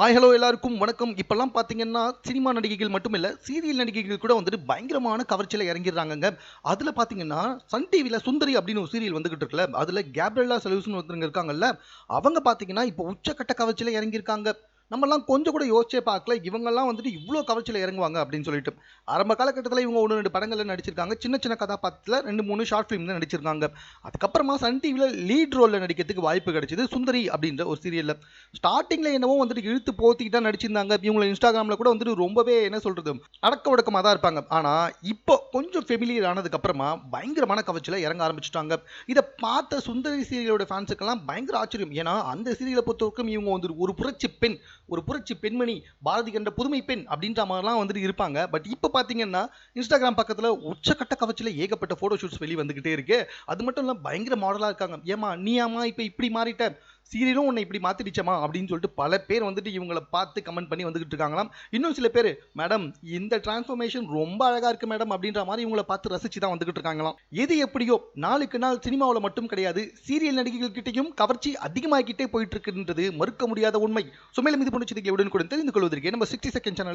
Hi hello எல்லாருக்கும் வணக்கம். இப்போல்லாம் பார்த்தீங்கன்னா சினிமா நடிகைகள் மட்டும் இல்லை சீரியல் நடிகைகள் கூட வந்துட்டு பயங்கரமான கவர்ச்சியில் இறங்கிடுறாங்கங்க. அதில் பார்த்தீங்கன்னா சன் டிவியில் சுந்தரி அப்படின்னு ஒரு சீரியல் வந்துகிட்டு இருக்குல்ல அதில் கேப்ரல்லா செலவுஸ்னு ஒருத்தருங்க இருக்காங்கல்ல அவங்க பார்த்தீங்கன்னா இப்போ உச்சக்கட்ட கவர்ச்சியில் இறங்கியிருக்காங்க. நம்மலாம் கொஞ்சம் கூட யோசிச்சே பார்க்கல. இவங்கெல்லாம் வந்துட்டு இவ்வளோ கவர்ச்சியில் இறங்குவாங்க அப்படின்னு சொல்லிட்டு. ஆரம்ப காலகட்டத்தில் இவங்க ஒன்று ரெண்டு படங்களில் நடிச்சிருக்காங்க. சின்ன சின்ன கதாபாத்திரத்தில் ரெண்டு மூணு ஷார்ட் ஃபிலிம்ல நடிச்சிருக்காங்க. அதுக்கப்புறமா சன் டிவியில் லீட் ரோலில் நடிக்கிறதுக்கு வாய்ப்பு கிடைச்சிது சுந்தரி அப்படின்ற ஒரு சீரியலில் ஸ்டார்டிங்கில் என்னவோ வந்துட்டு இழுத்து போத்திக்கிட்டா நடிச்சிருந்தாங்க. இவங்களை இன்ஸ்டாகிராமில் கூட வந்துட்டு ரொம்பவே என்ன சொல்கிறது அடக்க ஒடுக்கமாக தான் இருப்பாங்க. ஆனால் இப்போ கொஞ்சம் ஃபெமிலியர் ஆனதுக்கப்புறமா பயங்கரமான கவர்ச்சியில் இறங்க ஆரம்பிச்சிட்டாங்க. இதை பார்த்த சுந்தரி சீரியலோட ஃபேன்ஸுக்கெல்லாம் பயங்கர ஆச்சரியம். ஏன்னா அந்த சீரியலை பொறுத்தவரைக்கும் இவங்க வந்துட்டு ஒரு புரட்சி பெண். ஒரு புரட்சி பெண்மணி பாரதி கண்ட புதுமை பெண் அப்படின்ற மாதிரிலாம் வந்துட்டு இருப்பாங்க. பட் இப்போ பார்த்தீங்கன்னா இன்ஸ்டாகிராம் பக்கத்தில் உச்சக்கட்ட கவர்ச்சியில் ஏகப்பட்ட ஃபோட்டோ ஷூட்ஸ் வெளியே வந்துக்கிட்டே இருக்கு. அது மட்டும் இல்லை பயங்கர மாடலாக இருக்காங்க. ஏமா நீ ஆமா இப்போ இப்படி மாறிட்ட. சீரியலும் உன்னை இப்படி மாத்திடுச்சமா அப்படின்னு சொல்லிட்டு பல பேர் வந்துட்டு இவங்களை பார்த்து கமெண்ட் பண்ணி வந்துகிட்டு இருக்காங்களாம். இன்னும் சில பேர் மேடம் இந்த டிரான்ஸ்ஃபர்மேஷன் ரொம்ப அழகா இருக்கு மேடம் அப்படின்ற மாதிரி இவங்களை பார்த்து ரசிச்சு தான் வந்துகிட்டு இருக்காங்களாம். எது எப்படியோ நாளுக்கு நாள் சினிமாவில் மட்டும் கிடையாது சீரியல் நடிகைகள்கிட்டையும் கவர்ச்சி அதிகமாகிட்டே போயிட்டு இருக்குன்றது மறுக்க முடியாத உண்மை. சுமையில மீது பொண்ணு செய்திகளை கூட தெரிந்து கொள்வதற்கு நம்ம சிக்ஸ்டி செகண்ட் சேனல்